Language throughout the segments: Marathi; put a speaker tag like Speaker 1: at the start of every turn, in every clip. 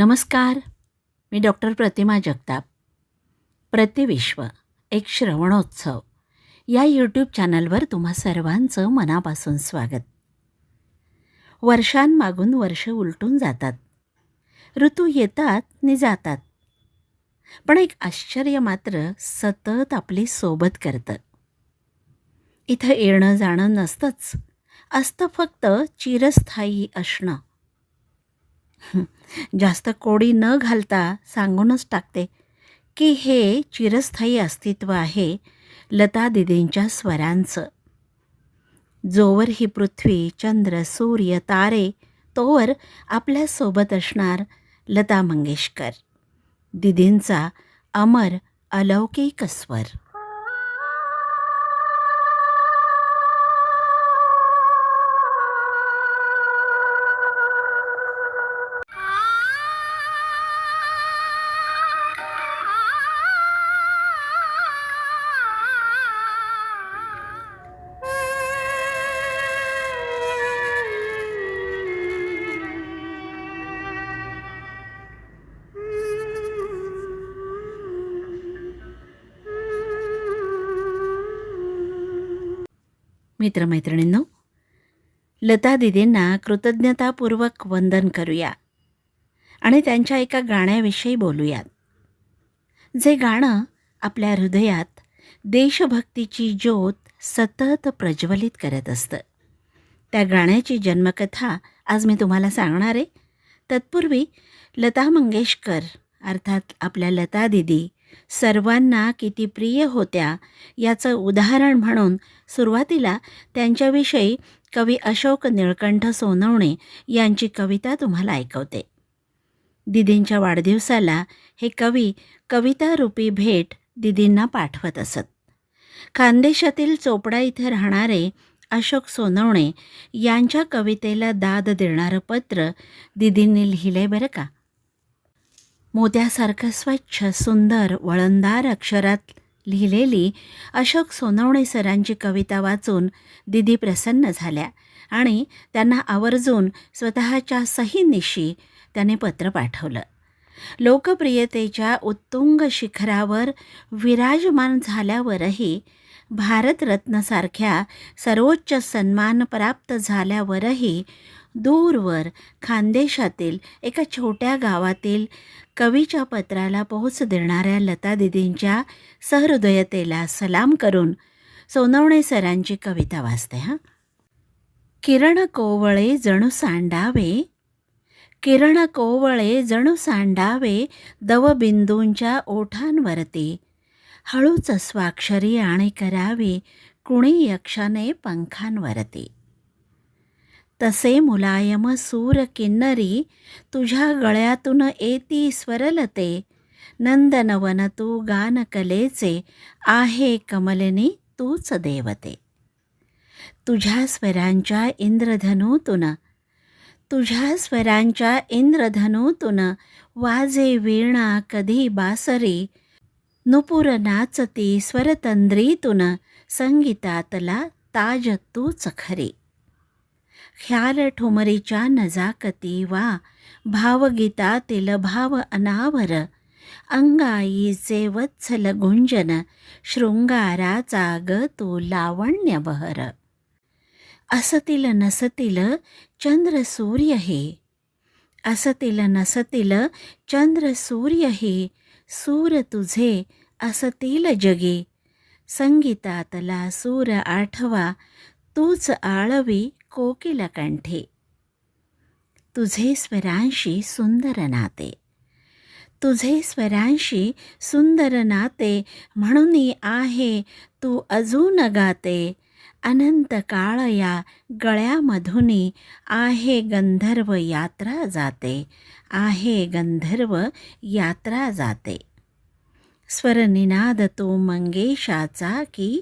Speaker 1: नमस्कार. मी डॉक्टर प्रतिमा जगताप. प्रतिविश्व एक श्रवणोत्सव. या यूट्यूब चॅनलवर तुम्हा सर्वांचं मनापासून स्वागत. वर्षांमागून वर्ष उलटून जातात. ऋतू येतात नि जातात. पण एक आश्चर्य मात्र सतत आपली सोबत करतं. इथं येणं जाणं नसतंच. असतं फक्त चिरस्थायी असणं. जास्त कोडी न घालता सांगूनच टाकते की हे चिरस्थायी अस्तित्व आहे लता दिदींच्या स्वरांचं. जोवर ही पृथ्वी चंद्र सूर्य तारे तोवर आपल्यासोबत असणार लता मंगेशकर. दिदींचा अमर अलौकिक स्वर. मित्रमैत्रिणींनो लता दिदींना कृतज्ञतापूर्वक वंदन करूया आणि त्यांच्या एका गाण्याविषयी बोलूयात. जे गाणं आपल्या हृदयात देशभक्तीची ज्योत सतत प्रज्वलित करत असतं. त्या गाण्याची जन्मकथा आज मी तुम्हाला सांगणार आहे. तत्पूर्वी लता मंगेशकर अर्थात आपल्या लता दिदी सर्वांना किती प्रिय होत्या याचं उदाहरण म्हणून सुरुवातीला त्यांच्याविषयी कवी अशोक निळकंठ सोनवणे यांची कविता तुम्हाला ऐकवते. दिदींच्या वाढदिवसाला हे कवी कवितारूपी भेट दिदींना पाठवत असत. खानदेशातील चोपडा इथे राहणारे अशोक सोनवणे यांच्या कवितेला दाद देणारं पत्र दिदींनी लिहिलंय बरं का? मोत्यासारखं स्वच्छ सुंदर वळणदार अक्षरात लिहिलेली अशोक सोनवणे सरांची कविता वाचून दिदी प्रसन्न झाल्या आणि त्यांना आवर्जून स्वतःच्या सहीनिशी त्याने पत्र पाठवलं. लोकप्रियतेच्या उत्तुंग शिखरावर विराजमान झाल्यावरही भारतरत्नसारख्या सर्वोच्च सन्मान प्राप्त झाल्यावरही दूरवर खानदेशातील एका छोट्या गावातील कवीच्या पत्राला पोहोच देणाऱ्या लता दिदींच्या सहृदयतेला सलाम करून सोनवणे सरांची कविता वाचते हां. किरण कोवळे जणू सांडावे किरण कोवळे जणू सांडावे दवबिंदूंच्या ओठांवरती हळूच स्वाक्षरी आणि करावी कुणी यक्षाने पंखांवरती. तसे मुलायम सूर किन्नरी तुझ्या गळ्यातून येती स्वरलते. नंदनवन तू गानकलेचे आहे कमलिनी तूच देवते. तुझ्या स्वरांच्या इंद्रधनूतून तुझ्या स्वरांच्या इंद्रधनूतून वाजे वीणा कधी बासरी नुपुर नाचती स्वरतंद्रीतून संगीतातला ताज तूच खरी. ख्याल ठुमरीच्या नजाकती वा भावगीतातील भाव अनावर अंगाईचे वत्सल गुंजन शृंगाराचा ग तो लावण्य बहर असतील नसतील चंद्र सूर्य हे असतील नसतील चंद्र सूर्य हे सूर तुझे असतील जगे संगीतातला सूर आठवा तूच आळवी कोकिल कंठे. तुझे स्वरांशी सुंदर नाते. तुझे स्वरांशी सुंदर नाते म्हणून आहे तू अजून गाते. अनंत काळ या गळ्यामधून आहे गंधर्व यात्रा जाते. आहे गंधर्व यात्रा जाते. स्वरनिनाद तो मंगेशाचा की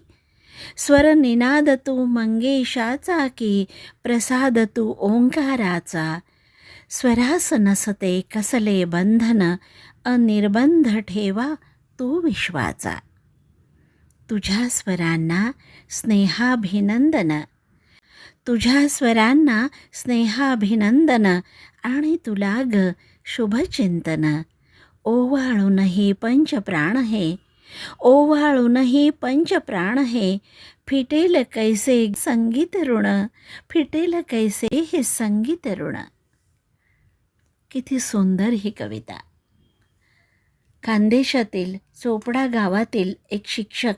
Speaker 1: स्वर निनाद तू मंगेशाचा की प्रसाद तू ओंकाराचा। स्वरास नसते कसले बंधन अनिर्बंध ठेवा तू विश्वाचा। तुझ्या स्वरांना स्नेहाभिनंदन। तुझ्या स्वरांना स्नेहाभिनंदन आणि तुला ग शुभचिंतन। ओवाळूनही पंचप्राण हे ओवाळूनही पंचप्राण हे. फिटेल कैसे संगीत ऋण? फिटेल कैसे हे संगीत ऋण? किती सुंदर ही कविता. खानदेशातील चोपडा गावातील एक शिक्षक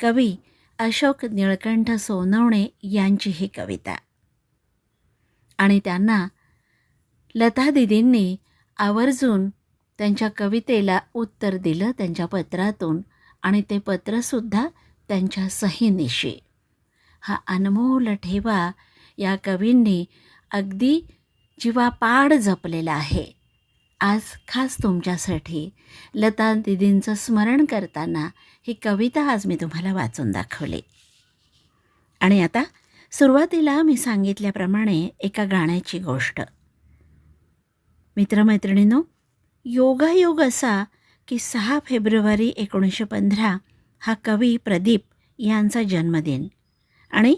Speaker 1: कवी अशोक निळकंठ सोनवणे यांची ही कविता. आणि त्यांना लता दिदींनी आवर्जून त्यांच्या कवितेला उत्तर दिलं त्यांच्या पत्रातून आणि ते पत्रसुद्धा त्यांच्या सहीनिशी. हा अनमोल ठेवा या कवींनी अगदी जीवापाड जपलेला आहे. आज खास तुमच्यासाठी लता दिदींचं स्मरण करताना ही कविता आज मी तुम्हाला वाचून दाखवली. आणि आता सुरुवातीला मी सांगितल्याप्रमाणे एका गाण्याची गोष्ट. मित्रमैत्रिणींनो योगायोग असा की सहा फेब्रुवारी एकोणीसशे पंधरा हा कवी प्रदीप यांचा जन्मदिन. आणि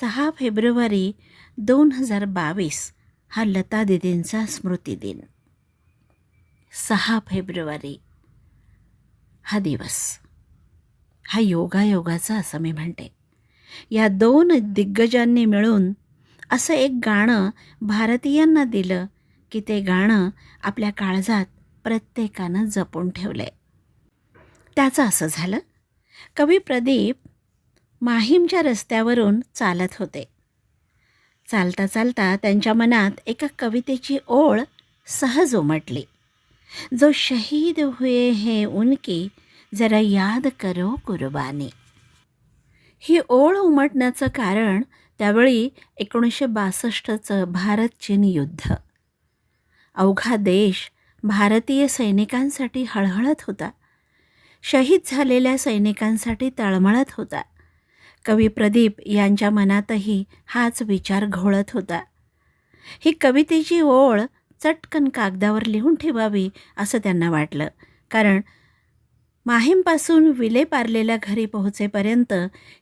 Speaker 1: सहा फेब्रुवारी दोन हजार बावीस हा लता दिदींचा स्मृतिदिन सहा फेब्रुवारी हा दिवस. हा योगायोगाचा असं मी म्हणते. या दोन दिग्गजांनी मिळून असं एक गाणं भारतीयांना दिलं की ते गाणं आपल्या काळजात प्रत्येकानं जपून ठेवलं आहे त्याचं असं झालं. कवी प्रदीप माहीमच्या रस्त्यावरून चालत होते. चालता चालता त्यांच्या मनात एका कवितेची ओळ सहज उमटली. जो शहीद हुए हे उनकी जरा याद करो कुर्बानी. ही ओळ उमटण्याचं कारण त्यावेळी एकोणीसशे बासष्टचं भारत चीन युद्ध. अवघा देश भारतीय सैनिकांसाठी हळहळत होता. शहीद झालेल्या सैनिकांसाठी तळमळत होता. कवी प्रदीप यांच्या मनातही हाच विचार घोळत होता. ही कवितेची ओळ चटकन कागदावर लिहून ठेवावी असं त्यांना वाटलं. कारण माहीमपासून विले पारलेल्या घरी पोहोचेपर्यंत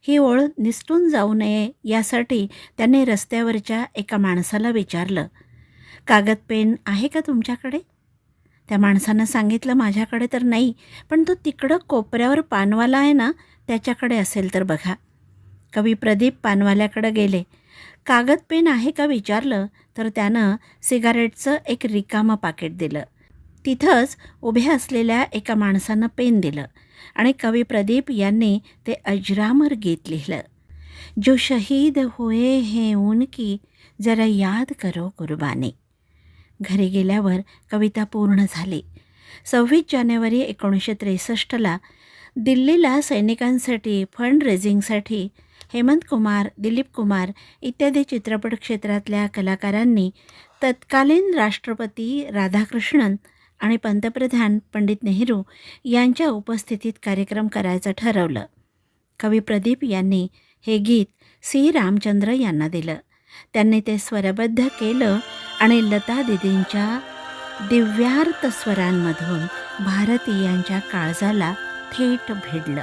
Speaker 1: ही ओळ निसटून जाऊ नये यासाठी त्यांनी रस्त्यावरच्या एका माणसाला विचारलं. कागद पेन आहे का तुमच्याकडे? त्या माणसानं सांगितलं माझ्याकडे तर नाही पण तो तिकडं कोपऱ्यावर पानवाला आहे ना त्याच्याकडे असेल तर बघा. कवी प्रदीप पानवाल्याकडं गेले. कागद पेन आहे का? विचारलं. तर त्यानं सिगारेटचं एक रिकामं पाकिट दिलं. तिथंच उभ्या असलेल्या एका माणसानं पेन दिलं आणि कवी प्रदीप यांनी ते अजरामर गीत लिहिलं. जो शहीद होए हे उनकी जरा याद करो कुर्बानी. घरी गेल्यावर कविता पूर्ण झाली. सव्वीस जानेवारी एकोणीसशे त्रेसष्टला दिल्लीला सैनिकांसाठी फंड रेझिंगसाठी हेमंत कुमार दिलीप कुमार इत्यादी चित्रपट क्षेत्रातल्या कलाकारांनी तत्कालीन राष्ट्रपती राधाकृष्णन आणि पंतप्रधान पंडित नेहरू यांच्या उपस्थितीत कार्यक्रम करायचं ठरवलं. कवी प्रदीप यांनी हे गीत सी. रामचंद्र यांना दिलं. त्यांनी ते स्वरबद्ध केलं आणि लता दिदींच्या दिव्यार्थ स्वरांमधून भारतीयांच्या काळजाला थेट भिडलं.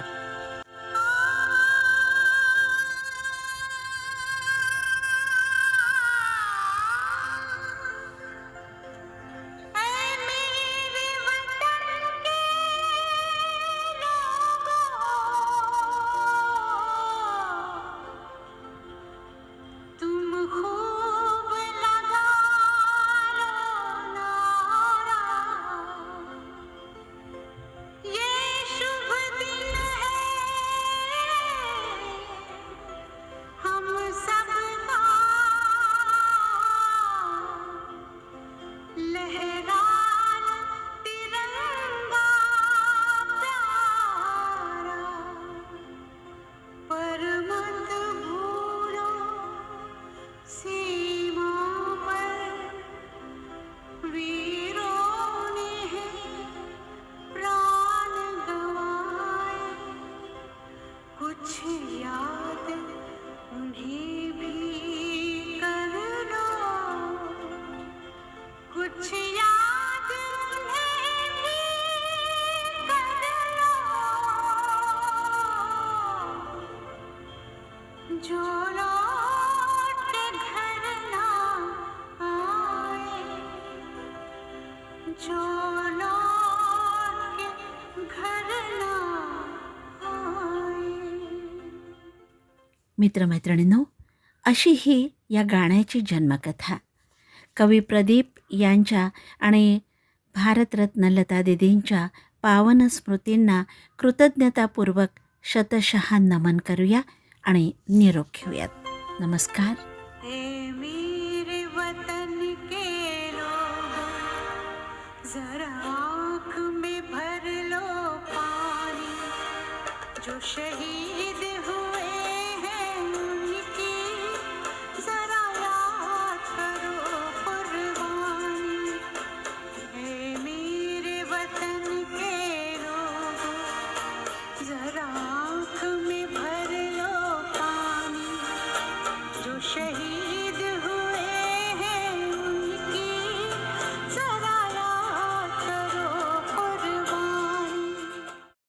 Speaker 1: मित्रमैत्रिणींनो अशी ही या गाण्याची जन्मकथा. कवी प्रदीप यांच्या आणि भारतरत्न लता दिदींच्या पावन स्मृतींना कृतज्ञतापूर्वक शतशः नमन करूया आणि निरोप घेऊयात. नमस्कार.
Speaker 2: जरा आँख में भर लो पानी जो शहीद